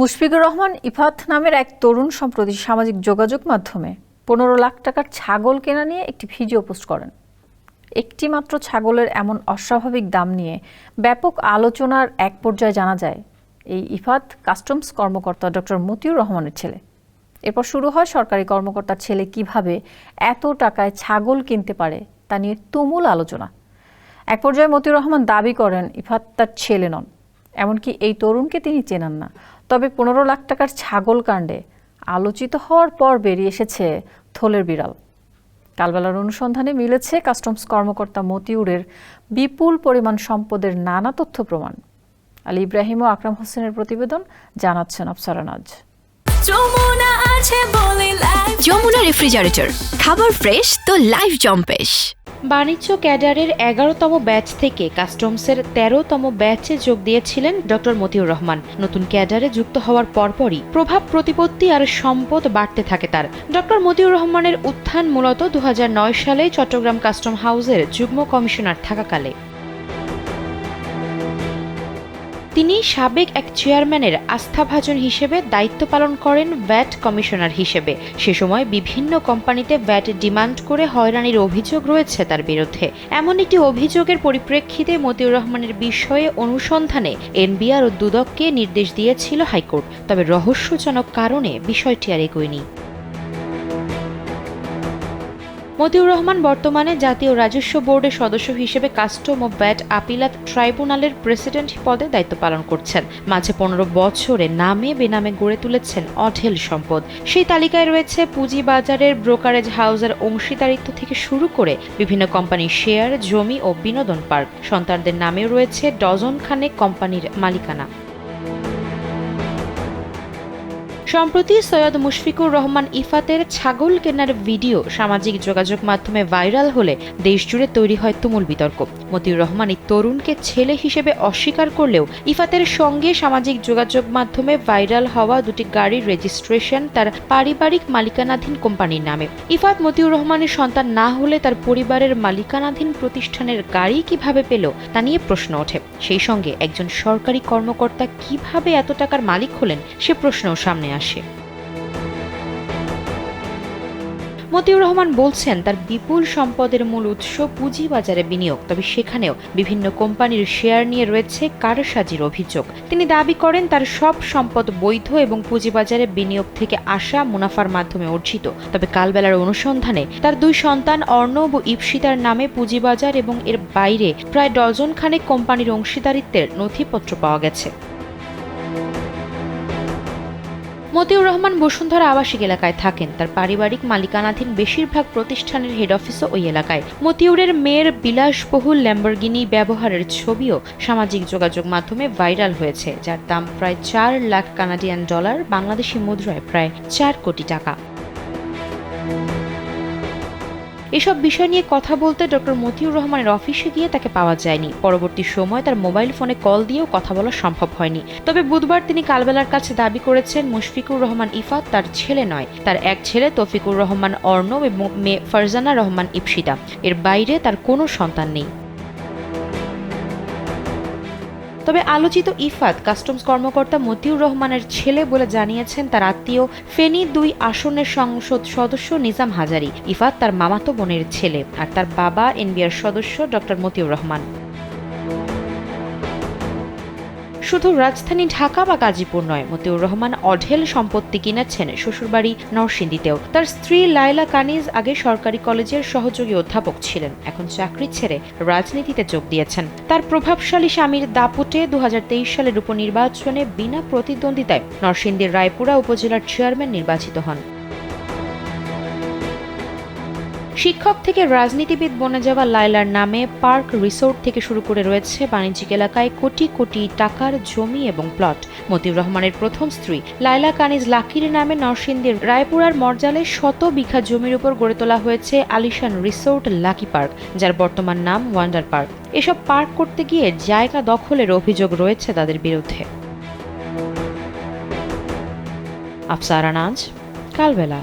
মুশফিকুর রহমান ইফাত নামের এক তরুণ সম্প্রতি সামাজিক যোগাযোগ মাধ্যমে পনেরো লাখ টাকার ছাগল কেনা নিয়ে একটি ভিডিও পোস্ট করেন। একটি মাত্র ছাগলের এমন অস্বাভাবিক দাম নিয়ে ব্যাপক আলোচনার এক পর্যায়ে জানা যায়, এই ইফাত কাস্টমস কর্মকর্তা ডক্টর মতিউর রহমানের ছেলে। এরপর শুরু হয় সরকারি কর্মকর্তার ছেলে কীভাবে এত টাকায় ছাগল কিনতে পারে তা নিয়ে তুমুল আলোচনা। এক পর্যায়ে মতিউর রহমান দাবি করেন, ইফাত তার ছেলে নন। এমনকি এই তরুণকে তিনি চেনেন না। তবে পনেরো লাখ টাকার ছাগল কাণ্ডে আলোচিত হওয়ার পর বেরিয়ে এসেছে থলের বিড়াল। কালবেলার অনুসন্ধানে মিলেছে কাস্টমস কর্মকর্তা মতিউরের বিপুল পরিমাণ সম্পদের নানা তথ্য প্রমাণ। আলী ইব্রাহিম ও আকরাম হোসেনের প্রতিবেদন জানাচ্ছেন আফসারা নাজ। যমুনা আছে বলে লাইফ যমুনা রেফ্রিজারেটর খাবার ফ্রেশ তো লাইফ জম্পেশ বাণিজ্য ক্যাডারের এগারোতম ব্যাচ থেকে কাস্টমসের তেরোতম ব্যাচে যোগ দিয়েছিলেন ড. মতিউর রহমান। নতুন ক্যাডারে যুক্ত হওয়ার পরপরই প্রভাব, প্রতিপত্তি আর সম্পদ বাড়তে থাকে তার। ড. মতিউর রহমানের উত্থান মূলত দু হাজার নয় সালে চট্টগ্রাম কাস্টম হাউসের যুগ্ম কমিশনার থাকাকালে। তিনি সাবেক এক চেয়ারম্যানের আস্থাভাজন হিসেবে দায়িত্ব পালন করেন ভ্যাট কমিশনার হিসেবে। সে সময় বিভিন্ন কোম্পানিতে ভ্যাট ডিমান্ড করে হয়রানির অভিযোগ রয়েছে তার বিরুদ্ধে। এমন একটি অভিযোগের পরিপ্রেক্ষিতে মতিউর রহমানের বিষয়ে অনুসন্ধানে এনবিআর ও দুদককে নির্দেশ দিয়েছিল হাইকোর্ট। তবে রহস্যজনক কারণে বিষয়টি আর এগোয়নি। মতিউর রহমান বর্তমানে জাতীয় রাজস্ব বোর্ডের সদস্য হিসেবে কাস্টম ও ব্যাট আপিলাত ট্রাইব্যুনালের প্রেসিডেন্ট পদে দায়িত্ব পালন করছেন। মাঝে পনেরো বছরে নামে বেনামে গড়ে তুলেছেন অঢেল সম্পদ। সেই তালিকায় রয়েছে পুঁজিবাজারের ব্রোকারেজ হাউসের অংশীদারিত্ব থেকে শুরু করে বিভিন্ন কোম্পানির শেয়ার, জমি ও বিনোদন পার্ক। সন্তানদের নামেও রয়েছে ডজন খানেক কোম্পানির মালিকানা। সম্প্রতি সৈয়দ মুশফিকুর রহমান ইফাতের ছাগল কেনার ভিডিও সামাজিক যোগাযোগ মাধ্যমে ভাইরাল হলে দেশজুড়ে তৈরি হয় তুমুল বিতর্ক। মতিউর রহমান এই তরুণকে ছেলে হিসেবে অস্বীকার করলেও ইফাতের সঙ্গে সামাজিক যোগাযোগ মাধ্যমে ভাইরাল হওয়া দুটি গাড়ির রেজিস্ট্রেশন তার পারিবারিক মালিকানাধীন কোম্পানির নামে। ইফাত মতিউর রহমানের সন্তান না হলে তার পরিবারের মালিকানাধীন প্রতিষ্ঠানের গাড়ি কীভাবে পেল তা নিয়ে প্রশ্ন ওঠে। সেই সঙ্গে একজন সরকারি কর্মকর্তা কীভাবে এত টাকার মালিক হলেন সে প্রশ্নও সামনে আসে। মতিউর রহমান বলছেন, তার বিপুল সম্পদের মূল উৎস পুঁজিবাজারে বিনিয়োগ। তবে সেখানেও বিভিন্ন কোম্পানির শেয়ার নিয়ে রয়েছে কারসাজির অভিযোগ। তিনি দাবি করেন, তার সব সম্পদ বৈধ এবং পুঁজিবাজারে বিনিয়োগ থেকে আসা মুনাফার মাধ্যমে অর্জিত। তবে কালবেলার অনুসন্ধানে তার দুই সন্তান অর্ণব ও ইপসিতার নামে পুঁজিবাজার এবং এর বাইরে প্রায় ডজন খানেক কোম্পানির অংশীদারিত্বের নথিপত্র পাওয়া গেছে। মতিউর রহমান বসুন্ধরা আবাসিক এলাকায় থাকেন। তার পারিবারিক মালিকানাধীন বেশিরভাগ প্রতিষ্ঠানের হেড অফিসও ওই এলাকায়। মতিউরের মেয়ের বিলাসবহুল ল্যাম্বরগিনি ব্যবহারের ছবিও সামাজিক যোগাযোগ মাধ্যমে ভাইরাল হয়েছে, যার দাম প্রায় চার লাখ কানাডিয়ান ডলার বাংলাদেশি মুদ্রায় প্রায় চার কোটি টাকা। এসব বিষয় নিয়ে কথা বলতে ডক্টর মতিউর রহমানের অফিসে গিয়ে তাকে পাওয়া যায়নি। পরবর্তী সময় তার মোবাইল ফোনে কল দিয়েও কথা বলা সম্ভব হয়নি। তবে বুধবার তিনি কালবেলার কাছে দাবি করেছেন, মুশফিকুর রহমান ইফাত তার ছেলে নয়। তার এক ছেলে তফিকুর রহমান অর্ণব এবং মেয়ে ফারজানা রহমান ইপসিতা এর বাইরে তার কোনো সন্তান নেই। তবে আলোচিত ইফাত কাস্টমস কর্মকর্তা মতিউর রহমানের ছেলে বলে জানিয়েছেন তার আত্মীয় ফেনী দুই আসনের সংসদ সদস্য নিজাম হাজারি। ইফাত তার মামাতো বোনের ছেলে আর তার বাবা এনবিআর সদস্য ডক্টর মতিউর রহমান। শুধু রাজধানী ঢাকা বা গাজীপুর নয়, মতিউর রহমান অঢেল সম্পত্তি কিনেছেন শ্বশুরবাড়ি নরসিংদীতেও। তার স্ত্রী লাইলা কানিজ আগে সরকারি কলেজের সহযোগী অধ্যাপক ছিলেন, এখন চাকরি ছেড়ে রাজনীতিতে যোগ দিয়েছেন। তার প্রভাবশালী স্বামীর দাপুটে দু হাজার তেইশ সালের উপনির্বাচনে বিনা প্রতিদ্বন্দ্বিতায় নরসিংদীর রায়পুরা উপজেলার চেয়ারম্যান নির্বাচিত হন। শিক্ষক থেকে রাজনীতিবিদ বনে যাওয়া লায়লার নামে পার্ক রিসোর্ট থেকে শুরু করে রয়েছে বাণিজ্যিক এলাকায় কোটি কোটি টাকার জমি এবং প্লট। মতিউর রহমানের প্রথম স্ত্রী লায়লা কানিজ লাকির নামে নরসিংদীর রায়পুরার মর্জালে শত বিঘা জমির উপর গড়ে তোলা হয়েছে আলিশান রিসোর্ট লাকি পার্ক, যার বর্তমান নাম ওয়ান্ডার পার্ক। এসব পার্ক করতে গিয়ে জায়গা দখলের অভিযোগ রয়েছে তাদের বিরুদ্ধে। আফসারানাজ কালবেলা।